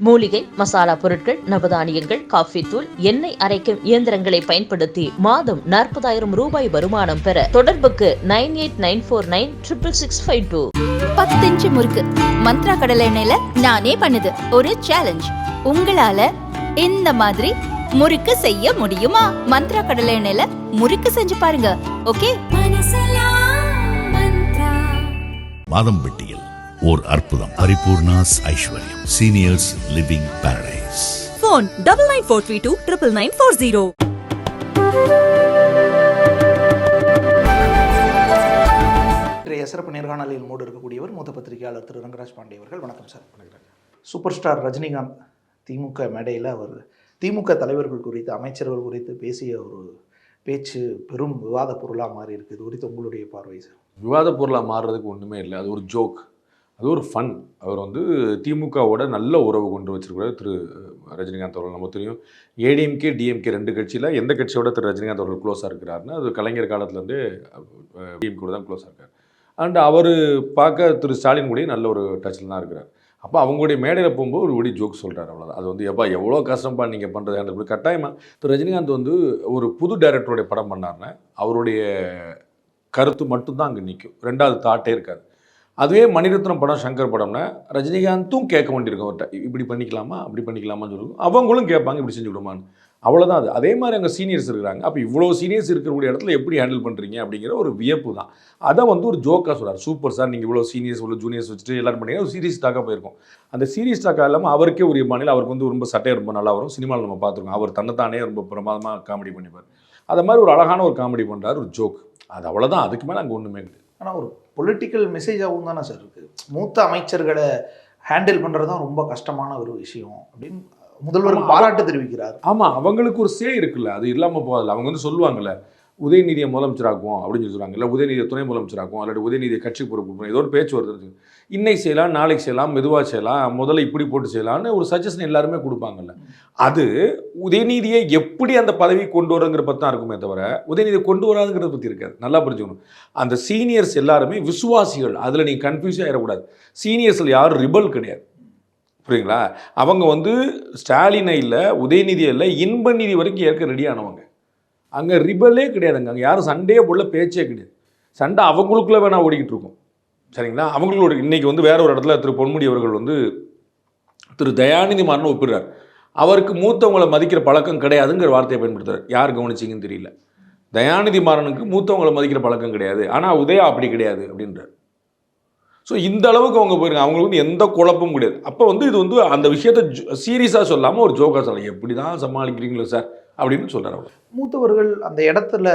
மூலிகை மசாலா பொருட்கள் நவதானியங்கள் காஃபி தூள் எண்ணெய் அரைக்கும் இயந்திரங்களை பயன்படுத்தி மாதம் நாற்பதாயிரம் ரூபாய் வருமானம் பெற தொடர்புக்கு nine eight nine four nine triple six five two. பத்து இன்ச்சு முறுக்கு. மந்த்ரா கடலை எண்ணெயில நானே பண்ணுது. ஒரு சேலஞ்ச் உங்களால இந்த மாதிரி முறுக்கு செய்ய முடியுமா? மந்த்ரா கடலை எண்ணெயில முறுக்கு செஞ்சு பாருங்க. ஓகே மாதம்பட்டியில் ஓர் அற்புதம். Paripoorna's Aishwaryam. Seniors living paradise phone double nine four three two triple nine four zero. இன்றைய சிறப்பு நேர்காணலில் மூடு இருக்கக்கூடியவர் மூத்த பத்திரிகையாளர் திரு ரங்கராஜ் பாண்டே அவர்கள். வணக்கம் sir. Super star Rajinikanth DMK மேடையில் அவர் திமுக தலைவர்கள் குறித்து அமைச்சர்கள் குறித்து பேசிய ஒரு பேச்சு பெரும் விவாத பொருளாக மாறி இருக்கு இது குறித்து உங்களுடைய பார்வை சார். விவாத பொருளாக மாறுறதுக்கு ஒன்றுமே இல்லை. அது ஒரு ஜோக் அது ஒரு ஃபன் அவர் வந்து திமுகவோட நல்ல உறவு கொண்டு வச்சிருக்கிறார் திரு ரஜினிகாந்த் அவர்கள். நம்ம தெரியும். ஏடிஎம்கே டிஎம்கே ரெண்டு கட்சியில் எந்த கட்சியோட திரு ரஜினிகாந்த் அவர்கள் க்ளோஸாக இருக்கிறாருன்னா அது கலைஞர் காலத்துலேருந்து டிஎம்கே கூட தான் க்ளோஸாக இருக்கார். அண்ட் அவர் பார்க்க திரு ஸ்டாலின் கூடயும் நல்ல ஒரு டச்சில் தான் இருக்கிறார். அப்போ அவங்களுடைய மேடையில் போகும்போது ஒரு ஒடி ஜோக் சொல்கிறார் அவ்வளோதான் அது வந்து எப்பா எவ்வளோ கஷ்டப்பா நீங்கள் பண்ணுறது அந்த கட்டாயமாக திரு ரஜினிகாந்த் வந்து ஒரு புது டைரக்டருடைய படம் பண்ணார்னா அவருடைய கருத்து மட்டும்தான் அங்கே நிற்கும் ரெண்டாவது தாட்டே இருக்காது அதுவே மணிரத்னம் படம் சங்கர் படம்னா ரஜினிகாந்தும் கேட்க வேண்டியிருக்கும் அவர்கிட்ட. இப்படி பண்ணிக்கலாமா? அப்படி பண்ணிக்கலாமான்னு சொல்லுவோம் அவங்களும் கேட்பாங்க இப்படி செஞ்சு விடுமான்னு. அவ்வளோதான் அது. அதே மாதிரி அங்கே சீனியர்ஸ் இருக்கிறாங்க. அப்போ இவ்வளோ சீனியர்ஸ் இருக்கக்கூடிய இடத்துல எப்படி ஹேண்டில் பண்ணுறீங்க அப்படிங்கிற ஒரு வியப்பு தான். அதை வந்து ஒரு ஜோக்காக சொல்கிறார் சூப்பர் சார் நீங்கள் இவ்வளோ சீனியர்ஸ் இவ்வளோ ஜூனியர்ஸ் வச்சுட்டு எல்லாரும் பண்ணீங்க ஒரு சீரியஸ் டாக்காக போயிருக்கும். அந்த சீரியஸ் டாக்காக இல்லாமல் அவருக்கே உரிய மாநில அவருக்கு வந்து ரொம்ப சட்டையை ரொம்ப நல்லா வரும். சினிமாவில் நம்ம பார்த்துருக்கோம். அவர் தன்னைத்தானே ரொம்ப பிரமாதமாக காமெடி பண்ணிப்பார். அதை மாதிரி ஒரு அழகான ஒரு காமெடி பண்ணுறாரு ஒரு ஜோக். அது அவ்வளோதான் அதுக்கு மேலே அங்கே ஒன்றுமே கிடையாது. ஆனால் ஒரு பொலிட்டிக்கல் மெசேஜாகவும் தானே சார் இருக்குது மூத்த அமைச்சர்களை ஹேண்டில் பண்ணுறது தான் ரொம்ப கஷ்டமான ஒரு விஷயம் அப்படின்னு முதல்வர். பாராட்டு தெரிவிக்கிறார் ஆமாம் அவங்களுக்கு ஒரு சே இருக்குல்ல அது இல்லாமல் போகாதுல்ல அவங்க வந்து சொல்லுவாங்கல்ல உதயநிதியை முதலமைச்சராக்குவோம் அப்படின்னு சொல்லி சொல்லுவாங்க இல்லை உதயநிதியை துணை முதலமைச்சராக்குவோம். இல்லாட்டி உதயநிதியை கட்சி பொறுப்பு ஏதோ ஒரு பேச்சு வருது இன்னைக்கு செய்யலாம் நாளைக்கு செய்யலாம் மெதுவாக செய்யலாம் முதல்ல இப்படி போட்டு செய்யலாம்னு ஒரு சஜஷன் எல்லாருமே கொடுப்பாங்கல்ல. அது உதயநிதியை எப்படி அந்த பதவி கொண்டு வரங்கிற பற்றி தான் இருக்குமே தவிர உதயநிதியை கொண்டு வராதுங்கிறத பற்றி இருக்காது. நல்லா புரிஞ்சுக்கணும். அந்த சீனியர்ஸ் எல்லாருமே விசுவாசிகள். அதில் நீங்கள் கன்ஃபியூஸ் ஆகிடக்கூடாது சீனியர்ஸில் யாரும் ரிபல் கிடையாது. புரியுங்களா அவங்க வந்து ஸ்டாலினை இல்லை உதயநிதியை இல்லை இன்ப நிதி வரைக்கும் ஏற்க ரெடியானவங்க அங்கே ரிபலே கிடையாதுங்க. அங்கே யாரும் சண்டையே போடல பேச்சே கிடையாது. சண்டை அவங்களுக்குள்ளே வேணால் ஓடிக்கிட்டு இருக்கும். சரிங்களா? அவங்களோட இன்றைக்கி வந்து வேற ஒரு இடத்துல திரு பொன்முடி அவர்கள் வந்து திரு தயாநிதி மாறன் ஒப்பிடுறார். அவருக்கு மூத்தவங்களை மதிக்கிற பழக்கம் கிடையாதுங்கிற வார்த்தையை பயன்படுத்துறார். யார் கவனிச்சிங்கன்னு தெரியல. தயாநிதி மாறனுக்கு மூத்தவங்களை மதிக்கிற பழக்கம் கிடையாது. ஆனால் உதயா அப்படி கிடையாது அப்படின்றார். ஸோ இந்த அளவுக்கு அவங்க போயிருக்காங்க. அவங்களுக்கு வந்து எந்த குழப்பமும் கிடையாது. அப்போ வந்து இது வந்து அந்த விஷயத்த சீரியஸாக சொல்லாமல் ஒரு ஜோக்காக சொல்லலாம் எப்படி தான் சமாளிக்கிறீங்களோ சார்? அப்படின்னு சொல்கிறார் அவர். மூத்தவர்கள் அந்த இடத்துல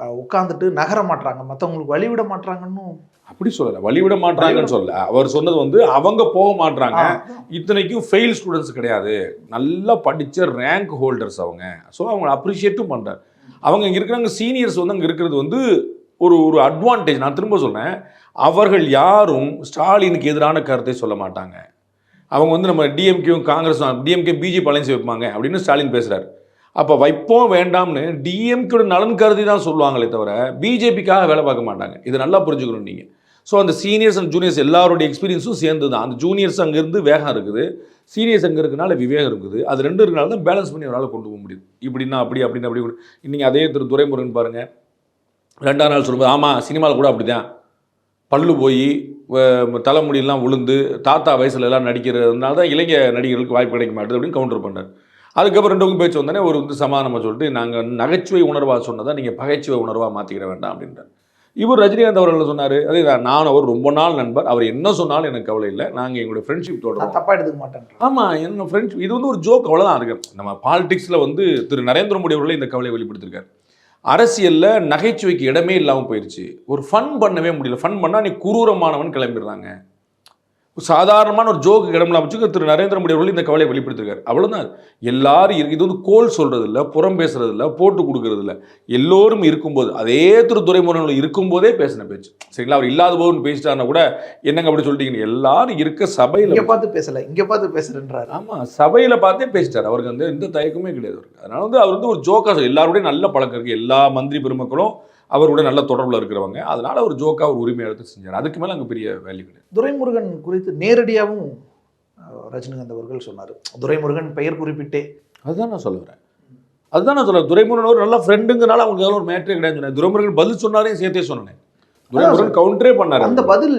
அஹ், உட்கார்ந்துட்டு நகர மாட்றாங்க. மற்றவங்களுக்கு வழிவிட மாட்றாங்கன்னு அப்படி சொல்லலை. வழிவிட மாட்டாங்கன்னு சொல்ல அவர் சொன்னது வந்து அவங்க போக மாட்றாங்க. ஆ, இத்தனைக்கும் ஃபெயில் ஸ்டூடெண்ட்ஸ் கிடையாது. நல்லா படித்த ரேங்க் ஹோல்டர்ஸ் அவங்க. ஸோ அவங்க அப்ரிஷியேட்டும் பண்ணுறாரு அவங்க இங்கே இருக்கிறாங்க சீனியர்ஸ் வந்து அங்கே இருக்கிறது வந்து ஒரு ஒரு அட்வான்டேஜ் நான் திரும்ப சொல்றேன். அவர்கள் யாரும் ஸ்டாலினுக்கு எதிரான கருத்தை சொல்ல மாட்டாங்க. அவங்க வந்து நம்ம டிஎம்கேவும் காங்கிரஸ் டிஎம்கே பிஜே பழனிசி வைப்பாங்க அப்படின்னு ஸ்டாலின் பேசுகிறார் அப்போ வைப்போம் வேண்டாம்னு டிஎம்கேட நலன் கருதி தான் சொல்லுவாங்களே தவிர பிஜேபிக்காக வேலை பார்க்க மாட்டாங்க. இது நல்லா புரிஞ்சுக்கணும் நீங்கள் ஸோ அந்த சீனியர்ஸ் அண்ட் ஜூனியர்ஸ் எல்லாருடைய எக்ஸ்பீரியன்ஸும் சேர்ந்து தான் அந்த ஜூனியர்ஸ் அங்கேருந்து வேகம் இருக்குது. சீனியர்ஸ் அங்கே இருக்கனால விவேகம் இருக்குது. அது ரெண்டு இருக்கனால தான் பேலன்ஸ் பண்ணி அவரால் கொண்டு போக முடியுது. இப்படின்னா அப்படி அப்படின்னு அப்படி இன்னைக்கு அதே திரு துரைமுருகன் பாருங்கள் ரெண்டாம் நாள் சொல்லும்போது ஆமாம் சினிமாவில் கூட அப்படி தான் பல்லு போய் தலைமுடியெல்லாம் உளுந்து தாத்தா வயசுல எல்லாம் நடிக்கிறதுனால தான் இளைஞ நடிகர்களுக்கு வாய்ப்பு கிடைக்க மாட்டேது அப்படின்னு கவுண்டர் பண்ணார். அதுக்கப்புறம் ரெண்டு பக்கம் பேச்சு வந்தோடனே ஒரு வந்து சமாதானமாக சொல்லிட்டு நாங்கள் நகைச்சுவை உணர்வாக சொன்னதை நீங்கள் பகைச்சுவை உணர்வாக மாற்றிக்கிட வேண்டாம் அப்படின்றார் இவர் ரஜினிகாந்த் அவர்கள் சொன்னார் அதே நான் அவர் ரொம்ப நாள் நண்பர் அவர் என்ன சொன்னாலும் எனக்கு கவலை இல்லை நாங்கள் எங்களுடைய ஃப்ரெண்ட்ஷிப் தொடரும் தப்பா எடுத்துக்க மாட்டேன். ஆமாம் என்ன ஃப்ரெண்ட்ஸ் இது வந்து ஒரு ஜோக் அவ்வளோதான் இருக்கு நம்ம பாலிடிக்ஸில் வந்து திரு. நரேந்திர மோடி அவர்களே இந்த கவலையை வெளிப்படுத்திருக்காரு. அரசியலில் நகைச்சுவைக்கு இடமே இல்லாமல் போயிடுச்சு ஒரு ஃபன் பண்ணவே முடியல. ஃபன் பண்ணால் நீ குரூரமானவன் கிளம்பிடுறாங்க. சாதாரணமான ஒரு ஜோக்கு இடமில்லாம வச்சுக்க திரு நரேந்திர மோடி அவர்கள் இந்த கவலையை வெளிப்படுத்திருக்காரு. அவ்வளோதான் எல்லாரும் இது வந்து கோல் சொல்றது இல்ல புறம் பேசுறது இல்ல போட்டு கொடுக்கறது இல்ல எல்லோரும் இருக்கும்போது அதே திரு துறைமுறைகள் இருக்கும்போதே பேசின பேச்சு. சரிங்களா? அவர் இல்லாத போதுன்னு பேசிட்டாருன்னா கூட என்னங்க அப்படி சொல்லிட்டீங்க எல்லாரும் இருக்க சபையில் இங்க பார்த்து பேசல இங்க பார்த்து பேசுறேன்றாரு. ஆமாம் சபையில் பார்த்தே பேசிட்டார். அவருக்கு வந்து எந்த தயக்கமே கிடையாது அதனால வந்து அவர் வந்து ஒரு ஜோக்காக எல்லாரோடையும் நல்ல பழக்கம் இருக்குது எல்லா மந்திரி பெருமக்களும் அவரோட நல்ல தொடர்பில் இருக்கிறவங்க. அதனால அவர் ஜோக்காக ஒரு உரிமை எடுத்து செஞ்சார். அதுக்கு மேலே அங்கே பெரிய வேல்யூ கிடையாது. துரைமுருகன் குறித்து நேரடியாகவும் ரஜினிகாந்த் அவர்கள் சொன்னார். துரைமுருகன் பெயர் குறிப்பிட்டே. அதுதான் நான் சொல்ல வரேன். அதுதான் நான் சொல்ல துரைமுருகன் ஒரு நல்ல ஃப்ரெண்டுங்கனால அவங்களுக்கு ஒரு மேட்ரே கிடையாது சொன்னேன். துரைமுருகன் பதில் சொன்னாரே சேர்த்தே சொன்னேன். துரைமுருகன் கவுண்டரே பண்ணாரு. அந்த பதில்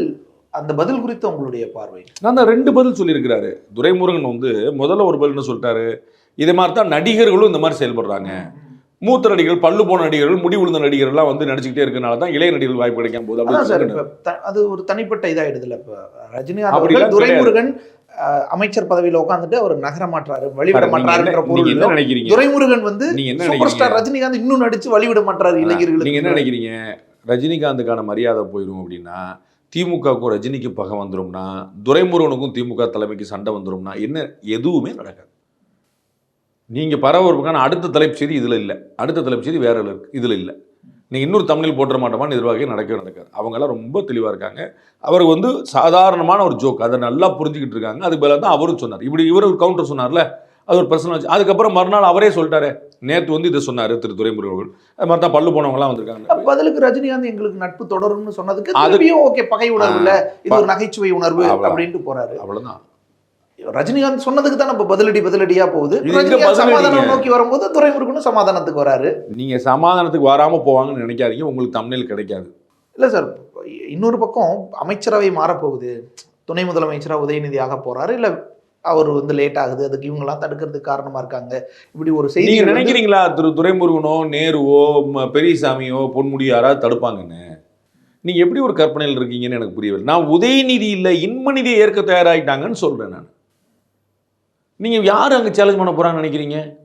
அந்த பதில் குறித்து உங்களுடைய பார்வை. நான் தான் ரெண்டு பதில் சொல்லியிருக்கிறாரு. துரைமுருகன் வந்து முதல்ல ஒரு பதில் என்ன சொல்லிட்டாரு. இதே மாதிரி தான் நடிகர்களும் இந்த மாதிரி செயல்படுறாங்க. மூத்த நடிகர்கள் பல்லு போன நடிகர்கள் முடி விழுந்த நடிகர்கள்லாம் வந்து நடிச்சுக்கிட்டே இருக்கனால தான் இளைய நடிகர்கள் வாய்ப்பு கிடைக்காம போகுது அதான் சார் இப்ப அது ஒரு தனிப்பட்ட இதாயிடுதுல இப்ப ரஜினிகாந்த் அவர்கள் துரைமுருகன் அமைச்சர் பதவியில உட்காந்துட்டு அவர் நகர மாற்றாரு வழிவிட மாட்டாருன்ற பொருள் நினைக்கிறீங்க? துரைமுருகன் வந்து சூப்பர் ஸ்டார் ரஜினிகாந்த் இன்னும் நடிச்சு வழிவிட மாட்டாரு நீங்க என்ன நினைக்கிறீங்க? ரஜினிகாந்துக்கான மரியாதை போயிடும் அப்படின்னா திமுகவுக்கும் ரஜினிக்கும் பகை வந்துரும்னா துரைமுருகனுக்கும் திமுக தலைமைக்கு சண்டை வந்துரும்னா என்ன எதுவுமே நடக்காது. நீங்க பரபரப்புக்கான அடுத்த தலைப்பு செய்தி இதுல இல்ல. அடுத்த தலைப்பு செய்தி வேற இருக்கு. இதுல இல்ல. நீங்க இன்னொரு தமிழில் போட்டுற மாட்டோமான்னு நிர்வாகம் நடக்கவே நடக்காது. அவங்கெல்லாம் ரொம்ப தெளிவா இருக்காங்க. அவர் வந்து சாதாரணமான ஒரு ஜோக் அதை நல்லா புரிஞ்சுக்கிட்டு இருக்காங்க. அதுக்கு பதிலாக தான் அவரும் சொன்னார். இப்படி இவர் ஒரு கவுண்டர் சொன்னார்ல. அது ஒரு பிரச்சனை வச்சு. அதுக்கப்புறம் மறுநாள் அவரே சொல்லிட்டாரு. நேத்து வந்து இதை சொன்னாரு திரு துரைமுருகன் அவர்கள். அது மாதிரி தான் பல்லு போனவங்கலாம் வந்திருக்காங்க. பதிலுக்கு ரஜினிகாந்த் எங்களுக்கு நட்பு தொடரும்னு சொன்னதுக்கு அது- திரும்பியும் ஓகே பகை உணர்வு இல்ல. இது ஒரு நகைச்சுவை உணர்வு. அப்படின்ட்டு போறாரு. அவ்வளவுதான். ரஜினிகாந்த் சொன்னதுக்கு தான் இப்ப பதிலடி பதிலடியா போகுது? சமாதானம் நோக்கி வரும்போது துரைமுருகனும் சமாதானத்துக்கு வராரு. நீங்க சமாதானத்துக்கு வராம போவாங்கன்னு நினைக்காதீங்க உங்களுக்கு தமிழில் கிடைக்காது. இல்ல சார் இன்னொரு பக்கம் அமைச்சரவை மாறப்போகுது. துணை முதலமைச்சரா உதயநிதி ஆக போறாரு இல்ல அவர் வந்து லேட் ஆகுது அதுக்கு இவங்கெல்லாம் தடுக்கிறதுக்கு காரணமா இருக்காங்க. இப்படி ஒரு செய்தி நீங்க நினைக்கிறீங்களா திரு துரைமுருகனோ நேருவோ பெரியசாமியோ பொன்முடி யாராவது தடுப்பாங்கன்னு? நீங்க எப்படி ஒரு கற்பனையில் இருக்கீங்கன்னு எனக்கு புரியவில்லை. நான் உதயநிதி இல்ல இன்மநிதியை ஏற்க தயாராயிட்டாங்கன்னு சொல்றேன் நான். நீங்க யாரு அங்க சேலஞ்ச் பண்ண போறாங்கன்னு நினைக்கிறீங்க?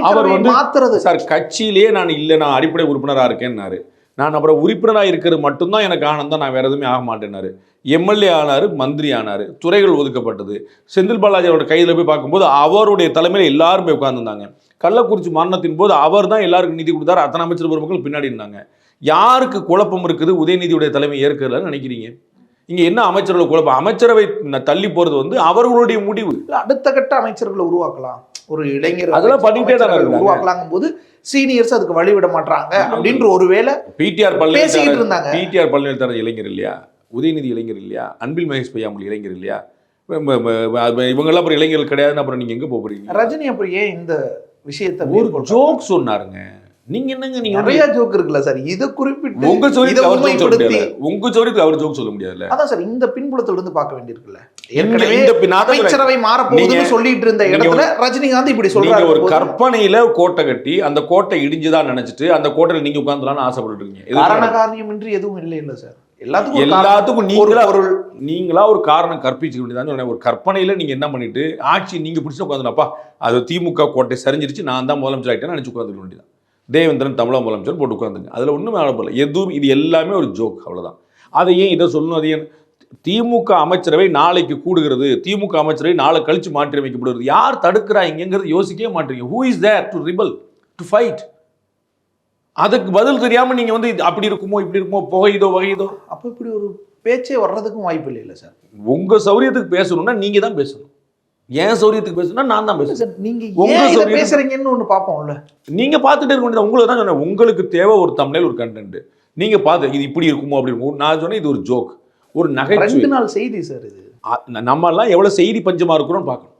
அவர் வந்து- மாத்துறது. சார் கட்சியிலேயே நான் இல்லை நான் அடிப்படை உறுப்பினராக இருக்கேன்னாரு. நான் அப்புறம் உறுப்பினராக இருக்கிறது மட்டும்தான் எனக்கு ஆனந்தம் நான் வேற எதுவுமே ஆக மாட்டேன்னாரு. எம்எல்ஏ ஆனாரு மந்திரி ஆனாரு துறைகள் ஒதுக்கப்பட்டது. செந்தில் பாலாஜி அவரோட கையில் போய் பார்க்கும்போது அவருடைய தலைமையில் எல்லாரும் போய் உட்கார்ந்துருந்தாங்க. கள்ளக்குறிச்சி மரணத்தின் போது அவர் தான் எல்லாருக்கும் நிதி கொடுத்தாரு அத்தனை அமைச்சர் பெருமக்கள் பின்னாடி இருந்தாங்க. யாருக்கு குழப்பம் இருக்குது உதயநிதியுடைய தலைமை ஏற்கிறதுன்னு நினைக்கிறீங்க? இங்க என்ன அமைச்சர்கள் குழப்பம் அமைச்சரவை தள்ளி போறது வந்து அவர்களுடைய முடிவு. அடுத்த கட்ட அமைச்சர்களை உருவாக்கலாம். ஒரு இளைஞர் அதெல்லாம் பண்ணிட்டே தானே. உருவாக்கலாங்கும் போது சீனியர்ஸ் அதுக்கு வழிவிட மாட்டாங்க அப்படின்ற ஒருவேளை பிடிஆர் பேசிக்கிட்டு பழனிசாமி இருந்தாங்க. பிடிஆர் பழனிசாமி இளைஞர் இல்லையா? உதயநிதி இளைஞர் இல்லையா? அன்பில் மகேஷ் பையாமல் இளைஞர் இல்லையா? இவங்கெல்லாம் அப்புறம் இளைஞர்கள் கிடையாதுன்னு அப்புறம் நீங்க எங்க போக போறீங்க? ரஜினி அப்புறம் ஏன் இந்த விஷயத்தை ஒரு? ஜோக் சொன்னாருங்க. நீங்க என்னங்க நீங்க நிறைய ஜோக் இருக்குல்ல சார். இதை குறிப்பிட்டு உங்க சௌரியத்துக்கு அவர் ஜோக் சொல்ல முடியாது உங்க சௌரியத்துக்கு அவர் ஜோக் சொல்ல முடியாதுல்ல. அதான் சார் இந்த பின்புலத்துல இருந்து பார்க்க வேண்டியிருக்குல்ல. ஏற்கனவே இந்த அமைச்சரவை மாறப்போகுதுன்னு நீங்க- சொல்லிட்டு இருந்த இடத்துல ரஜினிகாந்த் இப்படி சொல்றாரு ஒரு கற்பனையில கோட்டை கட்டி அந்த கோட்டை இடிஞ்சுதான் நினைச்சிட்டு அந்த கோட்டையில நீங்க உட்கார்ந்துலாம்னு ஆசைப்பட்டு இருக்கீங்க. காரண எதுக்கு? காரியமின்றி எதுவும் இல்லை இல்ல சார். எல்லாத்துக்கும் எல்லாத்துக்கும் காரணம், ஒரு நீங்களா நீங்களா ஒரு காரணம் கற்பிச்சுக்க வேண்டியதான் சொன்னேன். ஒரு கற்பனையில நீங்க என்ன பண்ணிட்டு ஆட்சி நீங்க பிடிச்சு உட்காந்துனப்பா அது திமுக கோட்டை சரிஞ்சிருச்சு நான் தான் முதலமைச்சர் ஆகிட்டேன்னு நினைச்சு உட்காந்துக்க வேண்டியதான் தேவேந்திரன் தமிழக முதலமைச்சர் போட்டு உட்காந்துங்க அதுல ஒண்ணுமே ஆடப்படல எதுவும் இது எல்லாமே ஒரு ஜோக் அவ்வளவுதான். அதை ஏன் இதை சொல்லணும்? அது ஏன் திமுக அமைச்சரவை நாளைக்கு கூடுகிறது. திமுக அமைச்சரவை நாளை கழிச்சு மாற்றி அமைக்கப்படுகிறது. யார் தடுக்கிறாங்கிறது யோசிக்கவே மாட்டீங்க. Who is there to rebel to fight அதுக்கு பதில் தெரியாம நீங்க வந்து இது அப்படி இருக்குமோ இப்படி இருக்குமோ புகையுதோ வகையுதோ? அப்ப இப்படி ஒரு பேச்சே வர்றதுக்கும் வாய்ப்பு இல்லை இல்ல சார். உங்க சௌரியத்துக்கு பேசணும்னா நீங்க தான் பேசணும். ஏன் சௌரியத்துக்கு பேசணும்னா நான் தான் இல்ல பேசணும் சார் நீங்க உங்க ஏன் இதை சௌகரியம். பேசுறீங்கன்னு ஒண்ணு பார்ப்போம்ல. நீங்க பார்த்துட்டே இருக்க வேண்டியது உங்களுக்கு தான் சொன்னேன். உங்களுக்கு தேவை ஒரு தமிழில் ஒரு கண்டென்ட் நீங்க பார்த்து இது இப்படி இருக்குமோ அப்படி இருக்குமோ. நான் சொன்னேன் இது ஒரு ஜோக் ஒரு நகைச்சுவை. ரெண்டு நாள் செய்தி சார் இது. நம்ம எல்லாம் எவ்வளவு செய்தி பஞ்சமா இருக்கிறோம்னு பார்க்கணும்.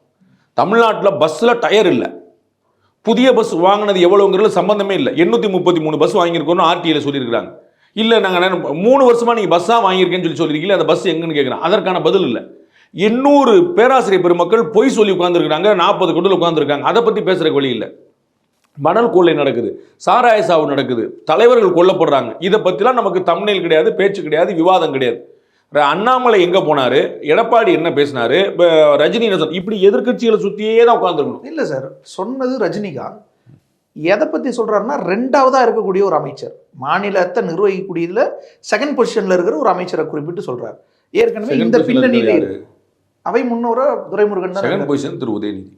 தமிழ்நாட்டுல பஸ்ல டயர் இல்ல. புதிய பஸ் வாங்கினது எவ்வளவுங்கிறது சம்பந்தமே இல்லை. எண்ணூத்தி முப்பத்தி மூணு பஸ் வாங்கியிருக்கோம்னு ஆர்டிஐல சொல்லியிருக்காங்க இல்ல நாங்க என்ன- மூணு வருஷமா நீங்க பஸ்ஸா வாங்கியிருக்கேன்னு சொல்லி சொல்லிருக்கீங்க அந்த பஸ் எங்கன்னு கேட்குறேன் அதற்கான பதில் இல்லை. எண்ணூறு பேராசிரியர் பெருமக்கள் பொய் சொல்லி உட்கார்ந்துருக்காங்க நாற்பது கொண்டில் உட்கார்ந்துருக்காங்க. அதை பத்தி பேசுற வழி இல்லை. மணல் கொள்ளை நடக்குது சாராய சாவு நடக்குது தலைவர்கள் கொல்லப்படுறாங்க. இதை பத்திலாம் நமக்கு தமிழில் கிடையாது பேச்சு கிடையாது விவாதம் கிடையாது. அண்ணாமலை எங்க போனாரு? எடப்பாடி என்ன பேசினாரு? ரஜினி என்ன? இப்படி எதிர்க்கட்சிகளை சுத்தியே தான் உட்கார்ந்துருக்கணும். இல்ல சார் சொன்னது ரஜினிகாந்த் எதை பத்தி சொல்றாருன்னா ரெண்டாவதா இருக்கக்கூடிய ஒரு அமைச்சர். மாநிலத்தை நிர்வகிக்கக்கூடியதுல செகண்ட் பொசிஷன்ல இருக்கிற ஒரு அமைச்சரை குறிப்பிட்டு சொல்றாரு. ஏற்கனவே இந்த பின்னணியில இருக்கு. அவை முன்னோர துரைமுருகன் செகண்ட். பொசிஷன் திரு உதயநிதி.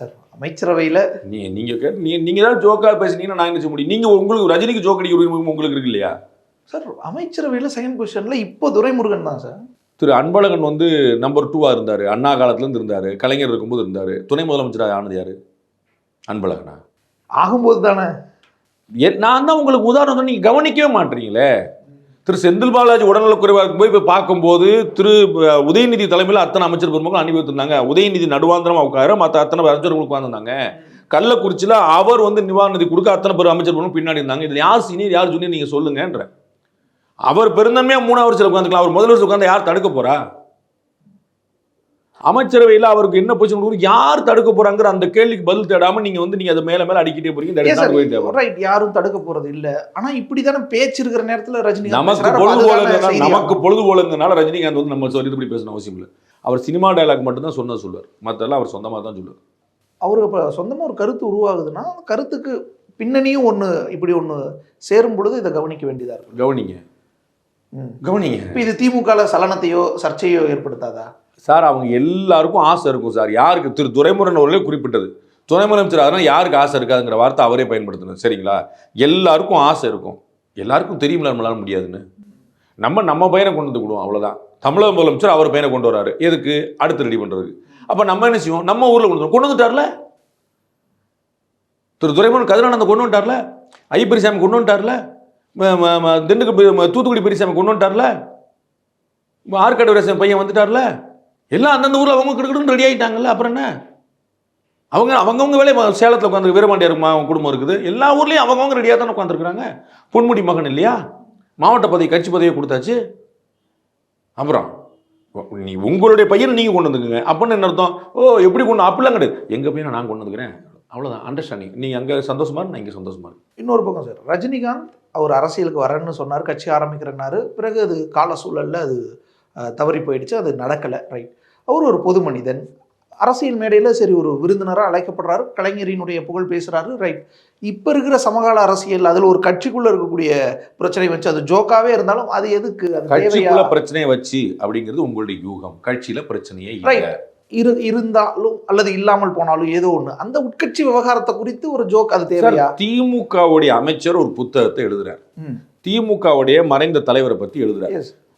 சார் அமைச்சரவையில நீ நீங்க கேட்டு நீ நீங்க தான் ஜோக்கா பேசுனீங்கன்னா நான் என்ன செய்ய முடியும்? நீங்க உங்களுக்கு ரஜினிக்கு ஜோக் அடிக்க உரிமை உங்களுக்கு இருக்கு இல்லையா? சார் அமைச்சரவையில செகண்ட் பொசிஷன்ல இப்போ துரைமுருகன் தான் சார். திரு அன்பழகன் வந்து நம்பர் டூவா இருந்தாரு. அண்ணா காலத்துல இருந்து இருந்தாரு. கலைஞர் இருக்கும்போது இருந்தாரு. துணை முதலமைச்சராக ஆனது யாரு? அன்பழகனா? ஆகும்போது தானே. நான் தான் உங்களுக்கு உதாரணம் சொன்னேன், நீங்க கவனிக்கவே மாட்டீங்களே. திரு செந்தில் பாலாஜி உடல்நலக்குறைவாக போய் போய் பார்க்கும்போது திரு உதயநிதி தலைமையில் அத்தனை அமைச்சர் பெருமக்கள் அனுப்பி வச்சிருந்தாங்க உதயநிதி நடுவாந்திரமாக உட்கார மற்ற அத்தனை அமைச்சர்களுக்கு உட்காந்துருந்தாங்க கள்ளக்குறிச்சியில் அவர் வந்து நிவாரண கொடுக்க அத்தனை பேர் அமைச்சர் பெருமக்கள் பின்னாடி இருந்தாங்க. இதில் யார் சீனியர் யார் ஜூனியர் நீங்கள் சொல்லுங்கன்ற. அவர் பெருந்தன்மையாக மூணாவது வருஷத்தில் உட்காந்துக்கலாம் அவர் முதல் வருஷம் உட்காந்து யார் தடுக்க போறா? அமைச்சரவையில் அவருக்கு என்ன பொசிஷன் யார் தடுக்க போறாங்கிற அந்த கேள்விக்கு பதில் தேடாம நீங்க வந்து நீங்க அதை மேல மேல அடிக்கிட்டே போறீங்க. ரைட் யாரும் தடுக்க போறது இல்ல. ஆனா இப்படிதானே பேச்சு இருக்கிற நேரத்துல ரஜினி நமக்கு பொழுது போலங்கிறனால நமக்கு பொழுது போலங்கிறனால ரஜினிகாந்த் வந்து நம்ம சொல்லி இப்படி பேசணும் அவசியம் இல்லை. அவர் சினிமா டயலாக் மட்டும் தான் சொன்னது சொல்லுவார். மற்றெல்லாம் அவர் சொந்தமாக தான் சொல்லுவார். அவருக்கு இப்போ சொந்தமா ஒரு கருத்து உருவாகுதுன்னா அந்த கருத்துக்கு பின்னணியும் ஒண்ணு இப்படி ஒண்ணு சேரும் பொழுது இதை கவனிக்க வேண்டியதா இருக்கு கவனிங்க. கவனிங்க. இப்போ இது திமுக சலனத்தையோ சர்ச்சையோ ஏற்படுத்தாதா? சார் அவங்க எல்லாருக்கும் ஆசை இருக்கும் சார். யாருக்கு? திரு துரைமுருகன் அவர்களே குறிப்பிட்டது. துணை முதலமைச்சர் அதனால் யாருக்கு ஆசை இருக்காதுங்கிற வார்த்தை அவரே பயன்படுத்தணும். சரிங்களா? எல்லாருக்கும் ஆசை இருக்கும். எல்லாருக்கும் தெரியுமில்ல நம்மளால முடியாதுன்னு. நம்ம நம்ம பையனை கொண்டு வந்து விடுவோம் அவ்வளோதான் தமிழக முதலமைச்சர் அவர் பையனை கொண்டு வராரு. எதுக்கு? அடுத்து ரெடி பண்ணுறதுக்கு அப்போ நம்ம என்ன செய்வோம்? நம்ம ஊரில் கொண்டு வந்து கொண்டு வந்துட்டார்ல? திரு துரைமுருகன் கதிரானந்த கொண்டு வந்துட்டார்ல? ஐ பெரியசாமி கொண்டு வந்துட்டார்ல? திண்டுக்கல் தூத்துக்குடி பெரியசாமி கொண்டு வந்துட்டார்ல? ஆற்காடு வீரசாமி பையன் வந்துட்டார்ல? எல்லாம் அந்தந்த ஊரில் அவங்க கிடக்கணும்னு ரெடி ஆகிட்டாங்கல்ல அப்புறம் என்ன? அவங்க அவங்கவுங்க வேலையை சேலத்தில் உட்காந்து வீரபாண்டியர் குடும்பம் இருக்குது. எல்லா ஊர்லேயும் அவங்கவுங்க ரெடியாக தானே உட்காந்துருக்குறாங்க பொன்முடி மகன் இல்லையா? மாவட்ட பதவி கட்சி பதவியை கொடுத்தாச்சு. அப்புறம் நீ உங்களுடைய பையனை நீங்கள் கொண்டு வந்துக்குங்க. அப்படின்னு என்ன அர்த்தம்? ஓ எப்படி கொண்டு அப்படிலாம் கிடையாது. எங்கள் பையனை நான் கொண்டு வந்துக்கிறேன். அவ்வளோதான் அண்டர்ஸ்டாண்டிங் நீ அங்கே சந்தோஷமா நான் இங்கே சந்தோஷமா இன்னொரு பக்கம் சார் ரஜினிகாந்த் அவர் அரசியலுக்கு வரேன்னு சொன்னார் கட்சி ஆரம்பிக்கிறேன்னாரு. பிறகு அது கால சூழலில் அது தவறி போயிடுச்சு அது நடக்கலை ரைட் அவர் ஒரு பொது மனிதன். அரசியல் மேடையில் சரி ஒரு விருந்தினராக அழைக்கப்படுறாரு. கலைஞரினுடைய புகழ் பேசுகிறாரு ரைட் இப்போ இருக்கிற சமகால அரசியல் அதில் ஒரு கட்சிக்குள்ளே இருக்கக்கூடிய பிரச்சனை வச்சு அது ஜோக்காவே இருந்தாலும் அது எதுக்கு? கட்சிக்குள்ள பிரச்சனையை வச்சு அப்படிங்கிறது உங்களுடைய யூகம். கட்சியில பிரச்சனையே ரைட் இரு இருந்தாலும் அல்லது இல்லாமல் போனாலும் ஏதோ ஒன்று அந்த உட்கட்சி விவகாரத்தை குறித்து ஒரு ஜோக் அது தேவையா? திமுகவுடைய அமைச்சர் ஒரு புத்தகத்தை எழுதுறார். திமுகவுடைய மறைந்த தலைவரை பத்தி எழுதுறார்.